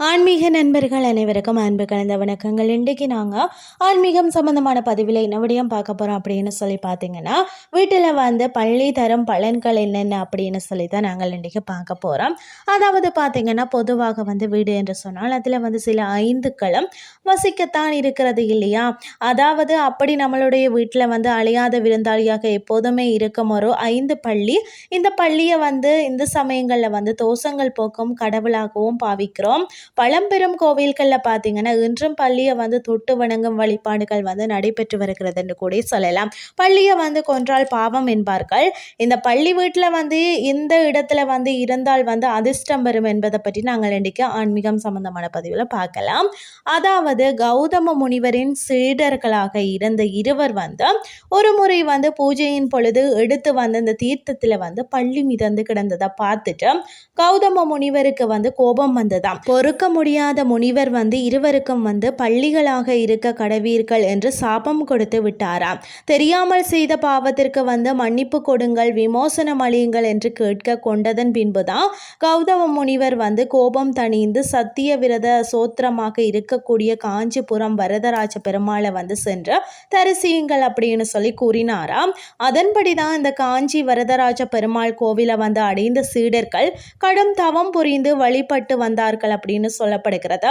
ஆன்மீக நண்பர்கள் அனைவருக்கும் அன்பு கலந்த வணக்கங்கள். இன்றைக்கு நாங்கள் ஆன்மீகம் சம்மந்தமான பதிவில் என்ன விடயம் பார்க்க போகிறோம் அப்படின்னு சொல்லி பார்த்தீங்கன்னா வீட்டில் வந்து பள்ளி தரும் பலன்கள் என்னென்ன அப்படின்னு சொல்லி தான் நாங்கள் இன்றைக்கி பார்க்க போகிறோம் அதாவது பார்த்திங்கன்னா பொதுவாக வந்து வீடு என்று சொன்னால் அதில் வந்து சில ஐந்துக்களும் வசிக்கத்தான் இருக்கிறது இல்லையா? அதாவது அப்படி நம்மளுடைய வீட்டில் வந்து அழியாத விருந்தாளியாக எப்போதுமே இருக்கும் ஒரு ஐந்து பள்ளி இந்த பள்ளியை வந்து இந்த சமயங்களில் வந்து தோஷங்கள் போக்கும் கடவுளாகவும் பாவிக்கிறோம். பழம்பெரும் கோவில்களில் பார்த்தீங்கன்னா இன்றும் பள்ளியை வந்து தொட்டு வணங்கும் வழிபாடுகள் வந்து நடைபெற்று வருகிறது என்று கூட சொல்லலாம். பள்ளியை வந்து கொன்றால் பாவம் என்பார்கள். இந்த பள்ளி வீட்டில் வந்து இந்த இடத்துல வந்து இருந்தால் வந்து அதிர்ஷ்டம் வரும் என்பதை பற்றி நாங்கள் இன்றைக்கு ஆன்மீகம் சம்பந்தமான பதிவில் பார்க்கலாம். அதாவது கௌதம முனிவரின் சீடர்களாக இருந்த இருவர் வந்து ஒரு முறை வந்து பூஜையின் பொழுது எடுத்து வந்து இந்த தீர்த்தத்தில் வந்து பள்ளி மிதந்து கிடந்ததை பார்த்துட்டு கௌதம முனிவருக்கு வந்து கோபம் வந்ததாம். பொறு பொறுக்க முடியாத முனிவர் வந்து இருவருக்கும் வந்து பள்ளிகளாக இருக்க கடவீர்கள் என்று சாபம் கொடுத்து விட்டாராம். தெரியாமல் செய்த பாவத்திற்கு வந்து மன்னிப்பு கொடுங்கள் விமோசனம் அழியுங்கள் என்று கேட்க கொண்டதன் பின்புதான் கௌதம முனிவர் வந்து கோபம் தணிந்து சத்திய விரத சோத்திரமாக இருக்கக்கூடிய காஞ்சிபுரம் வரதராஜ பெருமாளை வந்து சென்று தரிசியுங்கள் அப்படின்னு சொல்லி கூறினாராம். அதன்படி தான் இந்த காஞ்சி வரதராஜ பெருமாள் கோவிலை வந்து அடைந்த சீடர்கள் கடும் தவம் புரிந்து வழிபட்டு வந்தார்கள் அப்படின்னு அப்படின்னு சொல்லப்படுகிறது?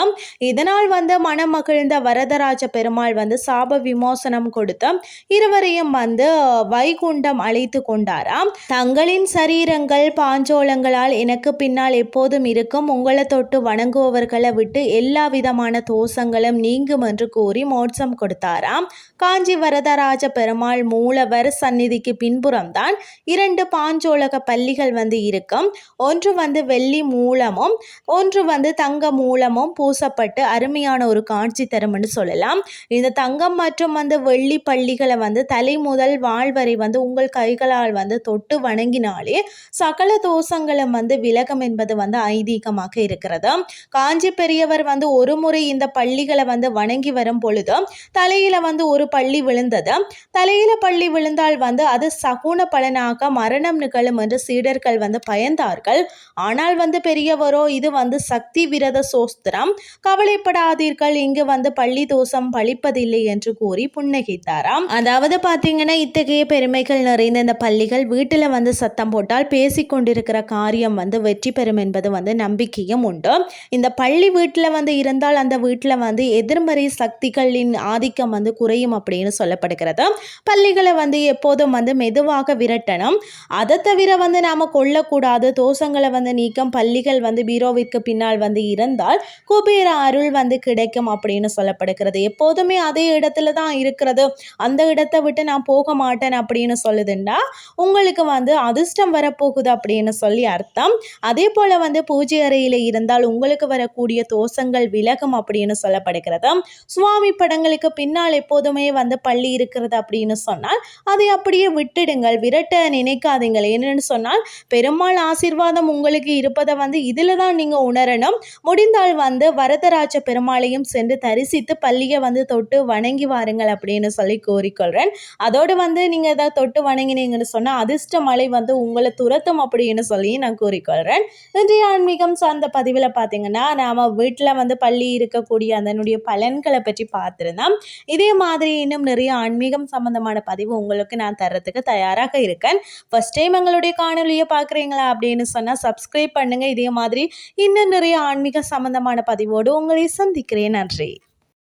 இதனால் வந்து மணமகிழ்ந்த வரதராஜ பெருமாள் வந்து சாப விமோசனம் கொடுத்து இருவரையும் வந்து வைகுண்டம் அழைத்து கொண்டாராம் தங்களின் சரீரங்கள் பாஞ்சோளங்களால் எனக்கு பின்னால் எப்போதும் இருக்கும். உங்களை தொட்டு வணங்குபவர்களை விட்டு எல்லா விதமான தோஷங்களும் நீங்கும் என்று கூறி மோட்சம் கொடுத்தாராம் காஞ்சி வரதராஜ பெருமாள் மூலவர் சந்நிதிக்கு பின்புறம் தான் இரண்டு பாஞ்சோலக பள்ளிகள் வந்து இருக்கும். ஒன்று வந்து வெள்ளி மூலமும் ஒன்று வந்து தங்க தங்கம் மூலமும் பூசப்பட்டு அருமையான ஒரு காட்சி தரும்னு சொல்லலாம். இந்த தங்கம் மற்றும் வந்து வெள்ளி பள்ளிகளை வந்து தலை முதல் வாழ் வரை வந்து உங்கள் கைகளால் வந்து தொட்டு வணங்கினாலே சகல தோஷங்களும் வந்து விலகம் என்பது வந்து ஐதீகமாக இருக்கிறது. காஞ்சி பெரியவர் வந்து ஒரு முறை இந்த பள்ளிகளை வந்து வணங்கி வரும் பொழுது தலையில வந்து ஒரு பள்ளி விழுந்தது. தலையில பள்ளி விழுந்தால் வந்து அது சகுன பலனாக மரணம் நிகழும் என்று சீடர்கள் வந்து பயந்தார்கள். ஆனால் வந்து பெரியவரோ இது வந்து சக்தி விரத விரத சோஸ்திரம் கவலைப்படாதீர்கள் இங்கு வந்து பள்ளி தோஷம் பழிப்பதில்லை என்று கூறி புன்னகித்தாராம். அதாவது பார்த்தீங்கன்னா இத்தகைய பெருமைகள் நிறைந்த இந்த பள்ளிகள் வீட்டில் வந்து சத்தம் போட்டால் பேசிக்கொண்டிருக்கிற காரியம் வந்து வெற்றி பெறும் என்பது வந்து நம்பிக்கையும் உண்டு. இந்த பள்ளி வீட்டில் வந்து இருந்தால் அந்த வீட்டில் வந்து எதிர்மறை சக்திகளின் ஆதிக்கம் வந்து குறையும் அப்படின்னு சொல்லப்படுகிறது. பள்ளிகளை வந்து எப்போதும் வந்து மெதுவாக விரட்டணும். அதை தவிர வந்து நாம் கொள்ளக்கூடாது. தோஷங்களை வந்து நீக்கம் பள்ளிகள் வந்து பீரோவிற்கு பின்னால் வந்து இருந்து இருந்தால் குபேர அருள் வந்து கிடைக்கும் அப்படின்னு சொல்லப்படுகிறது. எப்போதுமே அதே இடத்துல தான் இருக்கிறது. அந்த இடத்தை விட்டு நான் போக மாட்டேன் அப்படின்னு சொல்லுதுண்டா உங்களுக்கு வந்து அதிர்ஷ்டம் வரப்போகுது அப்படின்னு சொல்லி அர்த்தம். அதே போல் வந்து பூஜை அறையில் இருந்தால் உங்களுக்கு வரக்கூடிய தோஷங்கள் விலகும் அப்படின்னு சொல்லப்படுகிறது. சுவாமி படங்களுக்கு பின்னால் எப்போதுமே வந்து பள்ளி இருக்கிறது அப்படின்னு சொன்னால் அதை அப்படியே விட்டுடுங்கள். விரட்ட நினைக்காதீங்கள். என்னன்னு சொன்னால் பெருமாள் ஆசீர்வாதம் உங்களுக்கு இருப்பதை வந்து இதில் தான் நீங்கள் உணரணும். முடிந்தால் வந்து வரதராஜ பெருமாளையும் சென்று தரிசித்து பள்ளியை வந்து தொட்டு வணங்கி வாருங்கள் அப்படின்னு சொல்லி கோரிக்கொள்கிறேன் அதோடு வந்து நீங்கள் எதாவது தொட்டு வணங்கினீங்கன்னு சொன்னால் அதிர்ஷ்ட மலை வந்து உங்களை துரத்தும் அப்படின்னு சொல்லி நான் கூறிக்கொள்கிறேன் இன்றைய ஆன்மீகம் சார்ந்த பதிவில் பார்த்தீங்கன்னா நாம் வீட்டில் வந்து பள்ளி இருக்கக்கூடிய அதனுடைய பலன்களை பற்றி பார்த்துருந்தோம். இதே மாதிரி இன்னும் நிறைய ஆன்மீகம் சம்மந்தமான பதிவு உங்களுக்கு நான் தர்றதுக்கு தயாராக இருக்கேன். ஃபஸ்ட் டைம் எங்களுடைய காணொலியை பார்க்குறீங்களா அப்படின்னு சொன்னால் சப்ஸ்கிரைப் பண்ணுங்கள் இதே மாதிரி இன்னும் நிறைய ஆன்மீக ஆன்மீக சம்பந்தமான பதிவோடு உங்களை சந்திக்கிறேன். நன்றி.